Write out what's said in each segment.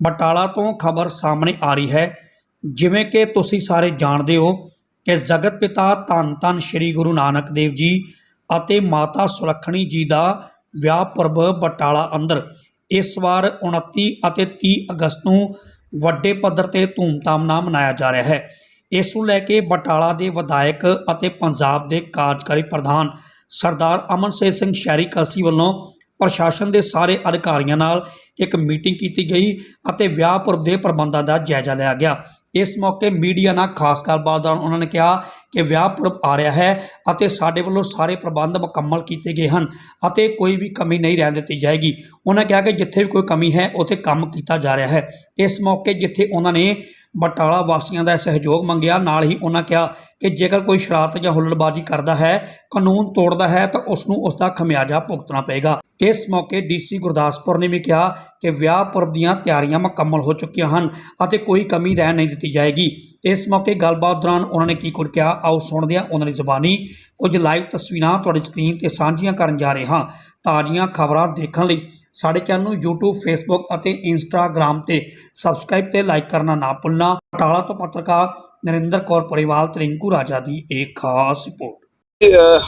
ਬਟਾਲਾ ਤੋਂ ਖਬਰ ਸਾਹਮਣੇ ਆ ਰਹੀ ਹੈ, ਜਿਵੇਂ ਕਿ ਤੁਸੀਂ ਸਾਰੇ ਜਾਣਦੇ ਹੋ ਕਿ ਜਗਤ ਪਿਤਾ ਧੰਨ ਧੰਨ ਸ੍ਰੀ ਗੁਰੂ ਨਾਨਕ ਦੇਵ ਜੀ ਅਤੇ ਮਾਤਾ ਸੁਲੱਖਣੀ ਜੀ ਦਾ ਵਿਆਹ ਪਰਬ ਬਟਾਲਾ ਅੰਦਰ ਇਸ ਵਾਰ 29 ਅਤੇ 30 ਅਗਸਤ ਨੂੰ ਵੱਡੇ ਪੱਧਰ ਤੇ ਧੂਮਧਾਮ ਨਾਲ ਮਨਾਇਆ ਜਾ ਰਿਹਾ ਹੈ। ਇਸ ਨੂੰ ਲੈ ਕੇ ਬਟਾਲਾ ਦੇ ਵਿਧਾਇਕ ਅਤੇ ਪੰਜਾਬ ਦੇ ਕਾਰਜਕਾਰੀ ਪ੍ਰਧਾਨ ਸਰਦਾਰ ਅਮਨਸੇਰ ਸਿੰਘ ਸ਼ਹਿਰੀ ਕਲਸੀ ਵੱਲੋਂ ਪ੍ਰਸ਼ਾਸਨ ਦੇ ਸਾਰੇ ਅਧਿਕਾਰੀਆਂ ਨਾਲ ਇੱਕ ਮੀਟਿੰਗ ਕੀਤੀ ਗਈ ਅਤੇ ਵਿਆਹ ਪੁਰਬ ਦੇ ਪ੍ਰਬੰਧਾਂ ਦਾ ਜਾਇਜ਼ਾ ਲਿਆ ਗਿਆ। ਇਸ ਮੌਕੇ ਮੀਡੀਆ ਨਾਲ ਖਾਸ ਗੱਲਬਾਤ ਦੌਰਾਨ ਉਹਨਾਂ ਨੇ ਕਿਹਾ ਕਿ ਵਿਆਹ ਪੁਰਬ ਆ ਰਿਹਾ ਹੈ ਅਤੇ ਸਾਡੇ ਵੱਲੋਂ ਸਾਰੇ ਪ੍ਰਬੰਧ ਮੁਕੰਮਲ ਕੀਤੇ ਗਏ ਹਨ ਅਤੇ ਕੋਈ ਵੀ ਕਮੀ ਨਹੀਂ ਰਹਿਣ ਦਿੱਤੀ ਜਾਏਗੀ। ਉਹਨਾਂ ਕਿਹਾ ਕਿ ਜਿੱਥੇ ਵੀ ਕੋਈ ਕਮੀ ਹੈ, ਉੱਥੇ ਕੰਮ ਕੀਤਾ ਜਾ ਰਿਹਾ ਹੈ। ਇਸ ਮੌਕੇ ਜਿੱਥੇ ਉਹਨਾਂ ਨੇ ਬਟਾਲਾ ਵਾਸੀਆਂ ਦਾ ਸਹਿਯੋਗ ਮੰਗਿਆ, ਨਾਲ ਹੀ ਉਹਨਾਂ ਕਿਹਾ ਕਿ ਜੇਕਰ ਕੋਈ ਸ਼ਰਾਰਤ ਜਾਂ ਹੁੱਲੜਬਾਜ਼ੀ ਕਰਦਾ ਹੈ, ਕਾਨੂੰਨ ਤੋੜਦਾ ਹੈ, ਤਾਂ ਉਸ ਨੂੰ ਉਸ ਦਾ ਖਮਿਆਜਾ ਭੁਗਤਣਾ ਪਏਗਾ। ਇਸ ਮੌਕੇ ਡੀਸੀ ਗੁਰਦਾਸਪੁਰ ਨੇ ਵੀ ਕਿਹਾ ਕਿ ਵਿਆਹ ਪੁਰਬ ਦੀਆਂ ਤਿਆਰੀਆਂ ਮੁਕੰਮਲ ਹੋ ਚੁੱਕੀਆਂ ਹਨ ਅਤੇ ਕੋਈ ਕਮੀ ਰਹਿ ਨਹੀਂ ਦਿੱਤੀ ਜਾਏਗੀ। ਇਸ ਮੌਕੇ ਗੱਲਬਾਤ ਦੌਰਾਨ ਉਹਨਾਂ ਨੇ ਕੀ ਕੁਝ ਕਿਹਾ, ਆਓ ਸੁਣਦੇ ਹਾਂ ਉਹਨਾਂ ਦੀ ਜ਼ੁਬਾਨੀ। ਕੁਝ ਲਾਈਵ ਤਸਵੀਰਾਂ ਤੁਹਾਡੀ ਸਕਰੀਨ ਤੇ ਸਾਂਝੀਆਂ ਕਰਨ ਜਾ ਰਹੇ ਹਾਂ। ਤਾਜ਼ੀਆਂ ਖਬਰਾਂ ਦੇਖਣ ਲਈ ਸਾਡੇ ਚੈਨਲ ਨੂੰ YouTube, Facebook ਅਤੇ Instagram ਤੇ ਸਬਸਕ੍ਰਾਈਬ ਤੇ ਲਾਈਕ ਕਰਨਾ ਨਾ ਭੁੱਲਣਾ। ਬਟਾਲਾ ਤੋਂ ਪੱਤਰਕਾਰ ਨਰਿੰਦਰ ਕੌਰ ਪਰਿਵਾਲ ਤਰਿੰਕੂ ਰਾਜਾ ਦੀ ਇੱਕ ਖਾਸ ਰਿਪੋਰਟ।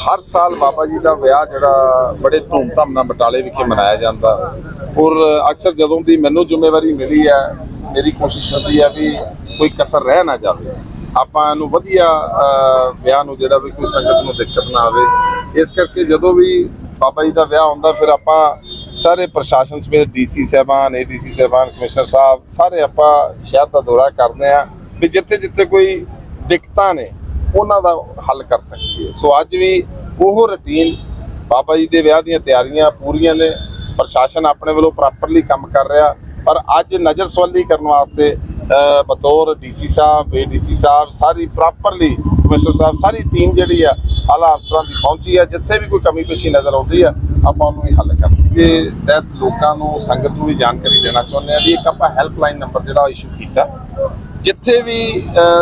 ਹਰ ਸਾਲ ਬਾਬਾ ਜੀ ਦਾ ਵਿਆਹ ਜਿਹੜਾ ਬੜੇ ਧੂਮਧਾਮ ਨਾਲ ਬਟਾਲੇ ਵਿਖੇ ਮਨਾਇਆ ਜਾਂਦਾ। ਔਰ ਅਕਸਰ ਜਦੋਂ ਦੀ ਮੈਨੂੰ ਜ਼ਿੰਮੇਵਾਰੀ ਮਿਲੀ ਹੈ, ਮੇਰੀ ਕੋਸ਼ਿਸ਼ ਹੁੰਦੀ ਹੈ ਵੀ ਕੋਈ ਕਸਰ ਰਹਿ ਨਾ ਜਾਵੇ। ਆਪਾਂ ਨੂੰ ਵਧੀਆ ਵਿਆਹ ਨੂੰ ਜਿਹੜਾ ਵੀ ਕੋਈ ਸੰਗਤ ਨੂੰ ਦਿੱਕਤ ਨਾ ਆਵੇ। ਇਸ ਕਰਕੇ ਜਦੋਂ ਵੀ ਬਾਬਾ ਜੀ ਦਾ ਵਿਆਹ ਹੁੰਦਾ ਫਿਰ ਆਪਾਂ ਸਾਰੇ ਪ੍ਰਸ਼ਾਸਨ ਸਮੇਤ ਡੀਸੀ ਸਾਹਿਬਾਨ ਏਡੀਸੀ ਸਾਹਿਬਾਨ ਕਮਿਸ਼ਨਰ ਸਾਹਿਬ ਸਾਰੇ ਆਪਾਂ ਸ਼ਹਿਰ ਦਾ ਦੌਰਾ ਕਰਦੇ ਆ ਵੀ ਜਿੱਥੇ ਜਿੱਥੇ ਕੋਈ ਦਿੱਕਤਾਂ ਨੇ ਉਹਨਾਂ ਦਾ ਹੱਲ ਕਰ ਸਕੀਏ। ਸੋ ਅੱਜ ਵੀ ਉਹ ਰੁਟੀਨ ਬਾਬਾ ਜੀ ਦੇ ਵਿਆਹ ਦੀਆਂ ਤਿਆਰੀਆਂ ਪੂਰੀਆਂ ਨੇ ਪ੍ਰਸ਼ਾਸਨ ਆਪਣੇ ਵੱਲੋਂ ਪ੍ਰੋਪਰਲੀ ਕੰਮ ਕਰ ਰਿਹਾ ਪਰ ਅੱਜ ਨਜ਼ਰ ਸਵਾਲੀ ਕਰਨ ਵਾਸਤੇ ਅ, ਬਤੌਰ ਡੀਸੀ ਸਾਹਿਬ ਏਡੀਸੀ ਸਾਹਿਬ ਸਾਰੀ ਪ੍ਰੋਪਰਲੀ ਕਮਿਸ਼ਨਰ ਸਾਹਿਬ, ਸਾਰੀ ਟੀਮ ਜਿਹੜੀ ਆ, ਆਲਾ ਅਫਸਰਾਂ ਦੀ ਪਹੁੰਚੀ ਆ। ਜਿੱਥੇ ਵੀ ਕੋਈ ਕਮੀ ਪੇਸ਼ੀ ਨਜ਼ਰ ਆਉਂਦੀ ਆ, ਆਪਾਂ ਉਹਨੂੰ ਵੀ ਹੱਲ ਕਰਾਂਗੇ। ਦੇ ਤਹਿਤ ਲੋਕਾਂ ਨੂੰ, ਸੰਗਤ ਨੂੰ ਵੀ ਜਾਣਕਾਰੀ ਦੇਣਾ ਚਾਹੁੰਦੇ ਆ ਵੀ ਇੱਕ ਆਪਾਂ ਹੈਲਪਲਾਈਨ ਨੰਬਰ ਜਿਹੜਾ ਇਸ਼ੂ ਕੀਤਾ। ਜਿੱਥੇ ਵੀ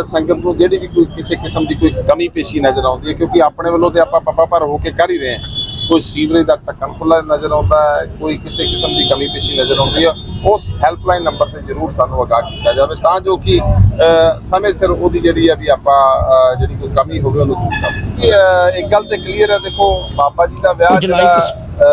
ਸੰਗਤ ਨੂੰ ਜਿਹੜੀ ਵੀ ਕੋਈ ਕਿਸੇ ਕਿਸਮ ਦੀ ਕੋਈ ਕਮੀ ਪੇਸ਼ੀ ਨਜ਼ਰ ਆਉਂਦੀ ਹੈ ਕਿਉਂਕਿ ਆਪਣੇ ਵੱਲੋਂ ਤੇ ਆਪਾਂ ਪੱਪਾ ਭਰ ਹੋ ਕੇ ਕਰ ਹੀ ਰਹੇ ਹਾਂ ਕੋਈ ਸੀਵਰੇਜ ਦਾ ਢੱਕਣ ਖੁੱਲਾ ਨਜ਼ਰ ਆਉਂਦਾ ਹੈ ਕੋਈ ਕਿਸੇ ਕਿਸਮ ਦੀ ਕਮੀ ਪੇਸ਼ੀ ਨਜ਼ਰ ਆਉਂਦੀ ਹੈ ਉਸ ਹੈਲਪਲਾਈਨ ਨੰਬਰ ਤੇ ਜ਼ਰੂਰ ਸਾਨੂੰ ਆਗਾਹ ਕੀਤਾ ਜਾਵੇ ਤਾਂ ਜੋ ਕਿ ਸਮੇਂ ਸਿਰ ਉਹਦੀ ਜਿਹੜੀ ਹੈ ਵੀ ਆਪਾਂ ਜਿਹੜੀ ਕੋਈ ਕਮੀ ਹੋਵੇ ਉਹਨੂੰ ਦੂਰ ਕਰ ਸਕੀਏ। ਇੱਕ ਗੱਲ ਤੇ ਕਲੀਅਰ ਹੈ ਦੇਖੋ ਬਾਬਾ ਜੀ ਦਾ ਵਿਆਹ ਜਿਹੜਾ,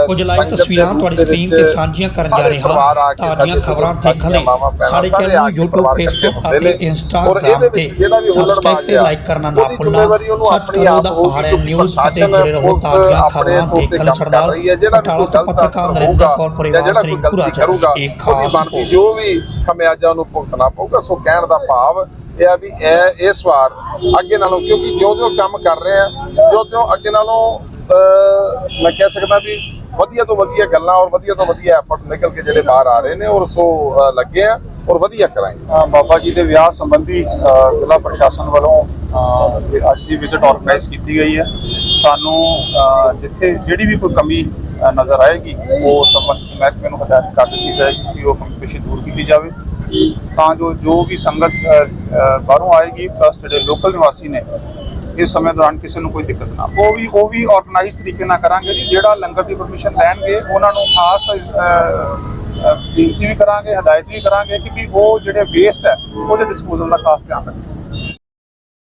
ਕੁਝ ਲਾਈਵ ਤਸਵੀਰਾਂ ਤੁਹਾਡੀ ਸਕਰੀਨ ਤੇ ਸਾਂਝੀਆਂ ਕਰਨ ਜਾ ਰਹੇ ਹਾਂ। ਪਰਿਵਾਰ ਆ ਕੇ ਤਾਜ਼ੀਆਂ ਸਾਡੇ ਖਬਰਾਂ ਦੇਖਣ ਲਈ ਸਾਡੇ ਚੈਨਲ ਨੂੰ YouTube Facebook ਅਤੇ ਨੇ। Instagram ਤੇ ਸਬਸਕ੍ਰਾਈਬ ਤੇ ਲਾਈਕ ਕਰਨਾ ਨਾ ਭੁੱਲਣਾ। ਸੱਚ ਆਪਣੀ ਕਰੋ ਆਪ ਦਾ ਹੋਊਗੀ ਆਰ ਕਿਉਂਕਿ ਨਿਊਜ਼ ਅਤੇ ਜੁੜੇ ਰਹੋ ਤਾਜ਼ੀਆਂ ਖਬਰਾਂ ਦੇਖਣ ਸਰਦਾਰ ਬਟਾਲਾ ਤੋਂ ਪੱਤਰਕਾਰ ਨਰਿੰਦਰ ਕੌਰ ਪਰਿਵਾਰ ਰਾਜਾ ਕਰੂਗਾ ਇੱਕ ਖਾਸ ਜੋ ਵੀ ਖਮਿਆਜਾ ਉਹਨੂੰ ਭੁਗਤਣਾ ਪਊਗਾ ਸੋ ਕਹਿਣ ਦਾ ਭਾਵ ਇਹ ਆ ਵੀ ਇਹ ਇਸ ਵਾਰ ਅੱਗੇ ਨਾਲੋਂ ਕਿਉਂਕਿ ਜਿਉਂ-ਜਿਉਂ ਕੰਮ ਕਰ ਰਹੇ ਆ ਜਿਉਂ-ਜਿਉਂ ਅੱਗੇ ਨਾਲੋਂ ਮੈਂ ਕਹਿ ਸਕਦਾ ਵੀ ਵਧੀਆ ਤੋਂ ਵਧੀਆ ਗੱਲਾਂ ਔਰ ਵਧੀਆ ਤੋਂ ਵਧੀਆ ਐਫਰਟ ਨਿਕਲ ਕੇ ਜਿਹੜੇ ਬਾਹਰ ਆ ਰਹੇ ਨੇ ਔਰ ਸੋ ਲੱਗੇ ਆ ਔਰ ਵਧੀਆ ਕਰਾਂਗੇ। ਬਾਬਾ ਜੀ ਦੇ ਵਿਆਹ ਸੰਬੰਧੀ ਜ਼ਿਲ੍ਹਾ ਪ੍ਰਸ਼ਾਸਨ ਵੱਲੋਂ ਅੱਜ ਦੀ ਵਿਜ਼ਿਟ ਆਰਗੇਨਾਈਜ਼ ਕੀਤੀ ਗਈ ਹੈ। ਸਾਨੂੰ ਜਿੱਥੇ ਜਿਹੜੀ ਵੀ ਕੋਈ ਕਮੀ ਨਜ਼ਰ ਆਏਗੀ, ਉਹ ਸੰਬੰਧਿਤ ਮਹਿਕਮੇ ਨੂੰ ਹਦਾਇਤ ਕਰ ਦਿੱਤੀ ਜਾਏਗੀ ਕਿ ਉਹ ਕਮੀ ਪੇਸ਼ੀ ਦੂਰ ਕੀਤੀ ਜਾਵੇ। ਤਾਂ ਜੋ ਜੋ ਵੀ ਸੰਗਤ ਬਾਹਰੋਂ ਆਏਗੀ ਪਲੱਸ ਜਿਹੜੇ ਲੋਕਲ ਨਿਵਾਸੀ ਨੇ ਇਸ ਸਮੇਂ ਦੌਰਾਨ ਕਿਸੇ ਨੂੰ ਕੋਈ ਦਿੱਕਤ ਨਾ ਉਹ ਵੀ ਉਹ ਵੀ ਆਰਗੇਨਾਈਜ਼ ਤਰੀਕੇ ਨਾਲ ਕਰਾਂਗੇ ਜੀ। ਜਿਹੜਾ ਲੰਗਰ ਦੀ ਪਰਮਿਸ਼ਨ ਲੈਣਗੇ, ਉਹਨਾਂ ਨੂੰ ਖਾਸ ਬੇਨਤੀ ਵੀ ਕਰਾਂਗੇ, ਹਦਾਇਤ ਵੀ ਕਰਾਂਗੇ ਕਿ ਉਹ ਜਿਹੜੇ ਵੇਸਟ ਹੈ, ਉਹਦੇ ਡਿਸਪੋਜ਼ਲ ਦਾ ਖਾਸ ਧਿਆਨ ਰੱਖਣ।